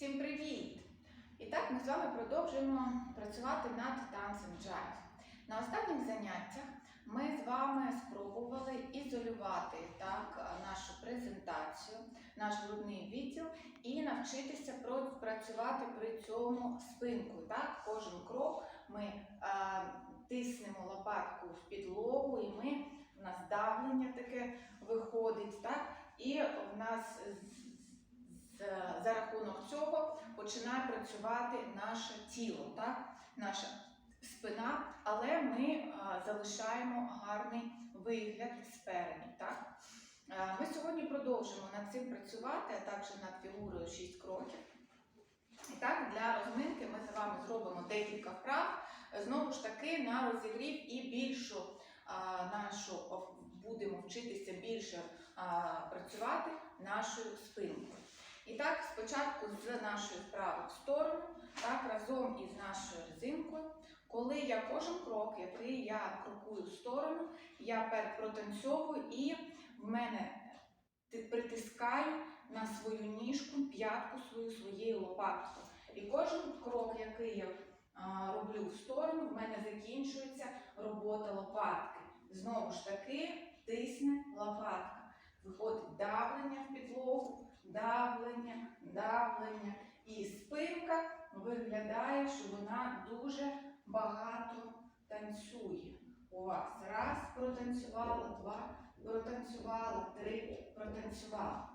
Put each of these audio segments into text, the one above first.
Всім привіт! І так ми з вами продовжуємо працювати над танцем джайв. На останніх заняттях ми з вами спробували ізолювати так, нашу презентацію, наш грудний відділ і навчитися працювати при цьому спинкою. Так? Кожен крок ми е, тиснемо лопатку в підлогу, і ми, у нас давлення таке виходить. Так? І в нас за рахунок цього починає працювати наше тіло, так? наша спина, але ми а, залишаємо гарний вигляд спереді. Так? Е, Ми сьогодні продовжимо над цим працювати, а також над фігурою 6 кроків. І так, для розминки ми з вами зробимо декілька вправ. Знову ж таки, на розігрів і більшу нашу будемо вчитися більше а, працювати нашою спинкою. І так, спочатку з нашої вправи в сторону, так, разом із нашою резинкою. Коли я кожен крок, який я крокую в сторону, я протанцьовую і в мене притискаю на свою ніжку, п'ятку свою своєю лопаткою. І кожен крок, який я роблю в сторону, в мене закінчується робота лопатки. Знову ж таки, тисне лопатка. Виходить давлення в підлогу, давлення, давлення. І спинка виглядає, що вона дуже багато танцює. У вас раз протанцювала, два протанцювала, три протанцювала.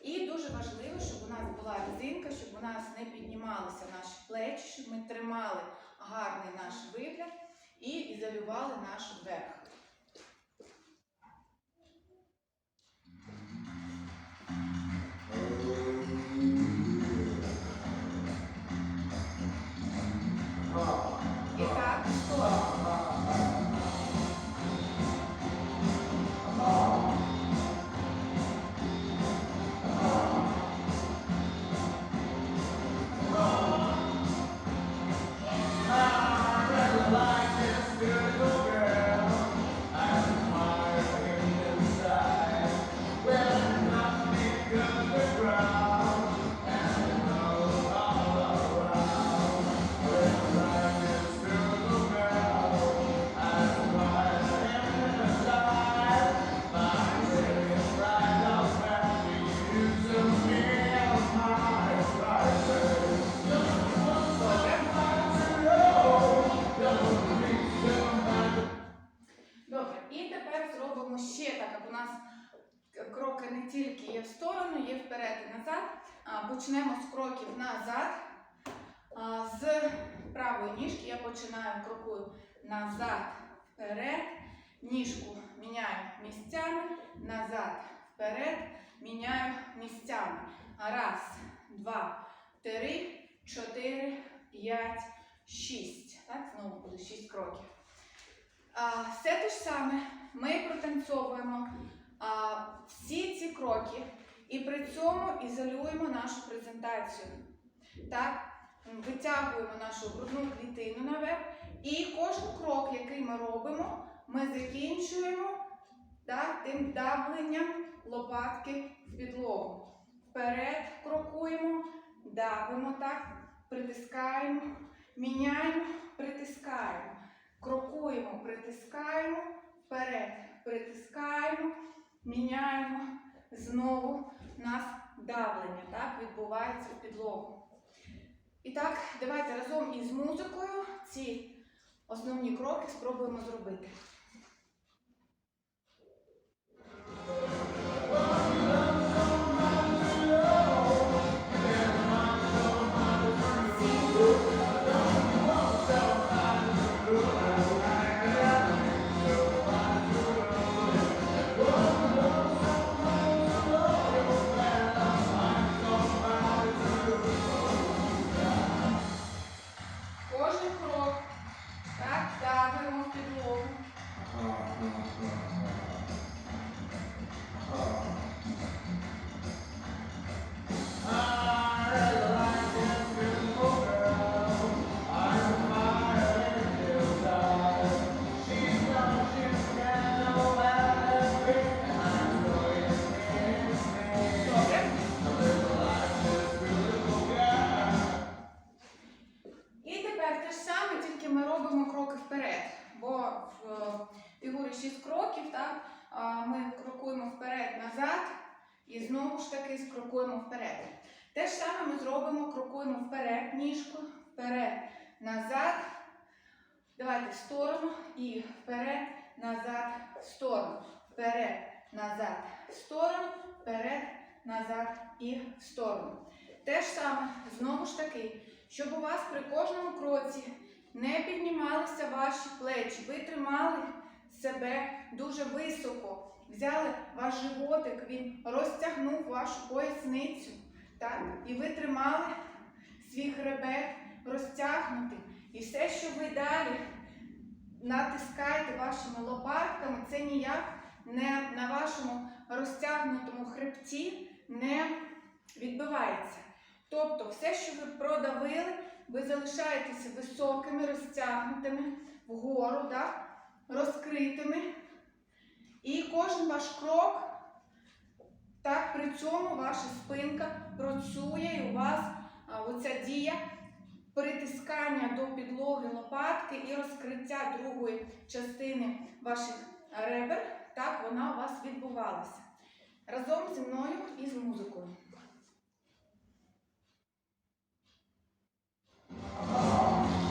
І дуже важливо, щоб у нас була резинка, щоб у нас не піднімалися наші плечі, щоб ми тримали гарний наш вигляд і ізолювали наш верх. Тільки є в сторону, є вперед і назад. Почнемо з кроків назад. З правої ніжки я починаю крокую назад, вперед. Ніжку міняю місцями, назад, вперед, міняю місцями. Раз, два, три, чотири, п'ять, шість. Так, знову буде шість кроків. Все те ж саме ми протанцьовуємо всі ці кроки і при цьому ізолюємо нашу презентацію. Так? Витягуємо нашу грудну клітину наверх. І кожен крок, який ми робимо, ми закінчуємо так, тим давленням лопатки в підлогу. Вперед крокуємо, давимо так, притискаємо, міняємо, притискаємо. Крокуємо, притискаємо, вперед, притискаємо, міняємо. Знову у нас давлення так, відбувається у підлогу. І так, давайте разом із музикою ці основні кроки спробуємо зробити. Знову ж таки скрокуємо вперед. Те ж саме ми зробимо, крокуємо вперед, ніжку, вперед, назад. Давайте в сторону і вперед, назад, в сторону, вперед, назад, в сторону, вперед, назад і в сторону. Те ж саме, знову ж таки, щоб у вас при кожному кроці не піднімалися ваші плечі, ви тримали себе дуже високо, взяли ваш животик, він розтягнув вашу поясницю, так? і ви тримали свій хребет розтягнутий. І все, що ви далі натискаєте вашими лопатками, це ніяк не на вашому розтягнутому хребті не відбивається. Тобто, все, що ви продавили, ви залишаєтеся високими, розтягнутими вгору, да? Розкритими. І кожен ваш крок, так, при цьому ваша спинка працює, і у вас оця дія притискання до підлоги лопатки і розкриття другої частини ваших ребер, так, вона у вас відбувалася. Разом зі мною і з музикою. І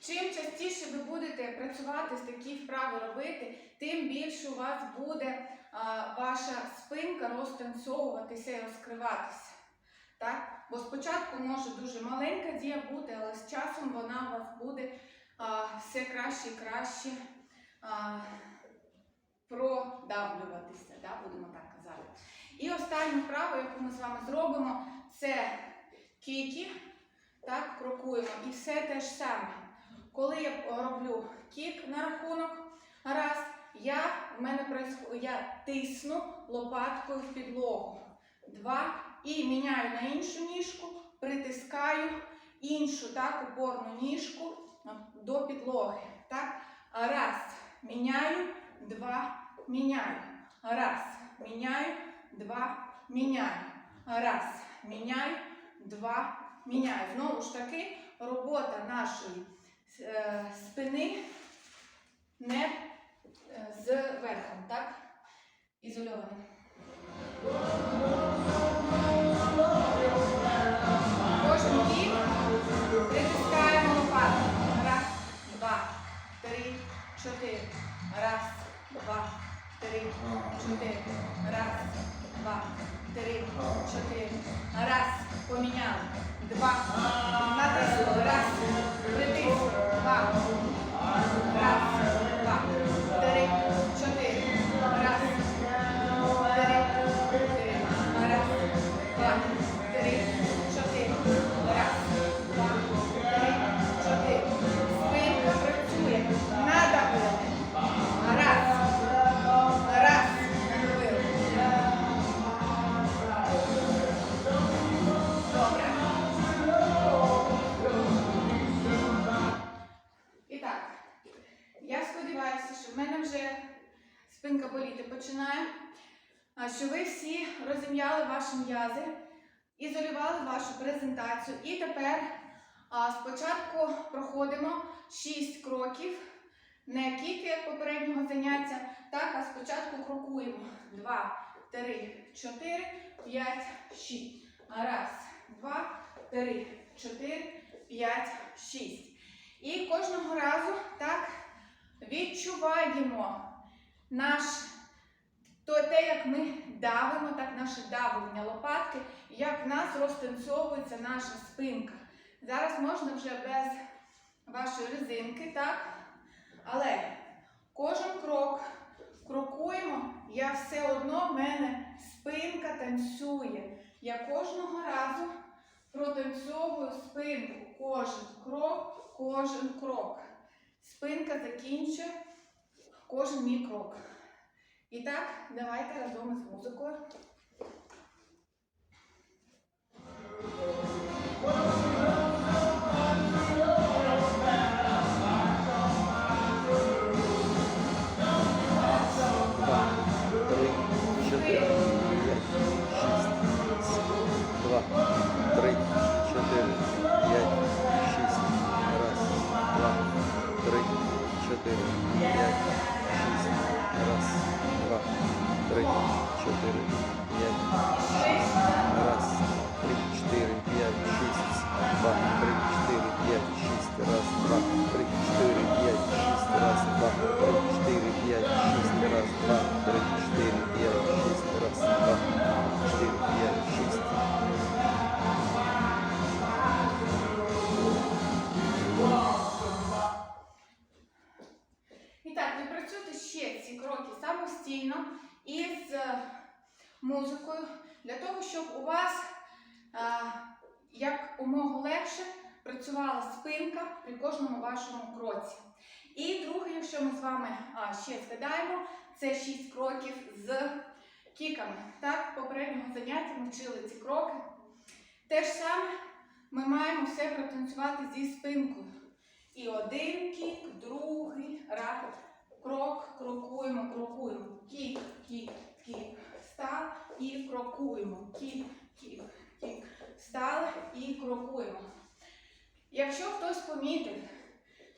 чим частіше ви будете працювати з такі вправи робити, тим більше у вас буде а, ваша спинка розтанцьовуватися і розкриватися. Так? Бо спочатку може дуже маленька дія бути, але з часом вона у вас буде а, все краще і краще а, продавлюватися, да? будемо так казати. І останню вправу, яку ми з вами зробимо, це кікі. Так, крокуємо. І все те ж саме. Коли я роблю кік на рахунок, раз, я, в мене я тисну лопаткою в підлогу. Два. І міняю на іншу ніжку, притискаю іншу так, опорну ніжку до підлоги. Так? Раз. Міняю, два, міняю. Раз. Міняю, два, міняю. Раз. Міняю, два, міняю. Знову ж таки, робота нашої е, спини не е, з верхом, так? Ізольовано. Кожен бік притискаємо лопатку. Раз, два, три, чотири. Раз, два, три, чотири. Раз, два, три, чотири. Раз. Поміняли. Два. Натиснули. Раз. Що ви всі розім'яли ваші м'язи, ізолювали вашу презентацію. І тепер спочатку проходимо 6 кроків, не кілька як попереднього заняття, так, а спочатку крокуємо 2, 3, 4, 5, 6. Раз, два, три, чотири, п'ять, шість. І кожного разу так відчуваємо наш то те, як ми давимо, так наше давлення лопатки, як в нас розтанцьовується наша спинка. Зараз можна вже без вашої резинки, так? Але кожен крок крокуємо, я все одно в мене спинка танцює. Я кожного разу протанцьовую спинку. Кожен крок, кожен крок. Спинка закінчує кожен мій крок. І так, давайте разом із музикою. Два, працювала спинка при кожному вашому кроці. І друге, якщо ми з вами а, ще згадаємо, це 6 кроків з кіками. Так, попереднього заняття ми вчили ці кроки. Те ж саме ми маємо все протанцювати зі спинкою. І один кік, другий, раз, крок, крокуємо, крокуємо. Кік, кік, кік. Став і крокуємо. Кік, кік, кік. Стали і крокуємо. Якщо хтось помітив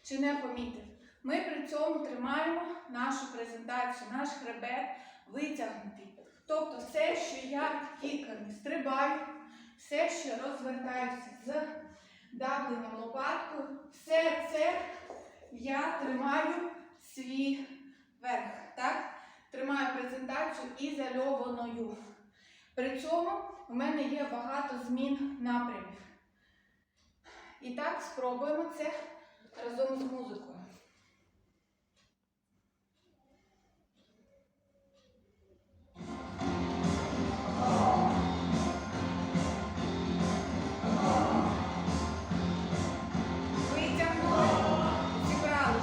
чи не помітив, ми при цьому тримаємо нашу презентацію, наш хребет витягнутий. Тобто все, що я кіками стрибаю, все, що розвертаюся з давленням лопаткою, все це я тримаю свій верх. Так? Тримаю презентацію ізольованою. При цьому в мене є багато змін напрямів. І так, спробуємо це разом з музикою. Витягнули, зібрали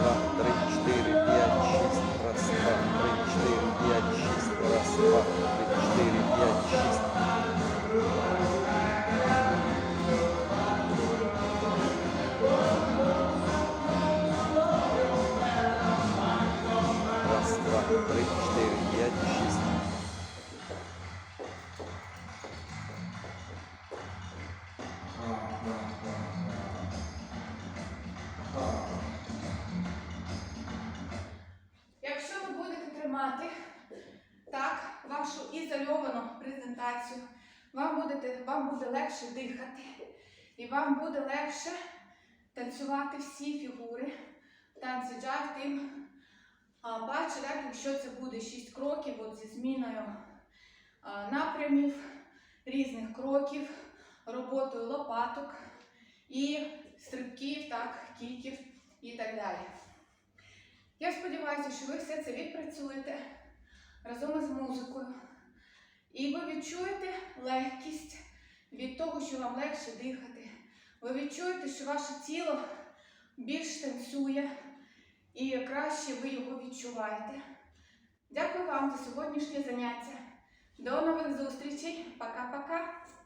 вісім, раз, два, три, чотири, презентацію, вам, будете, вам буде легше дихати, і вам буде легше танцювати всі фігури в танці джаг, тим паче, якщо це буде 6 кроків от зі зміною напрямів, різних кроків, роботою лопаток і стрибків, так, кіків і так далі. Я сподіваюся, що ви все це відпрацюєте разом із музикою. І ви відчуєте легкість від того, що вам легше дихати. Ви відчуєте, що ваше тіло більш танцює і краще ви його відчуваєте. Дякую вам за сьогоднішнє заняття. До нових зустрічей. Пока!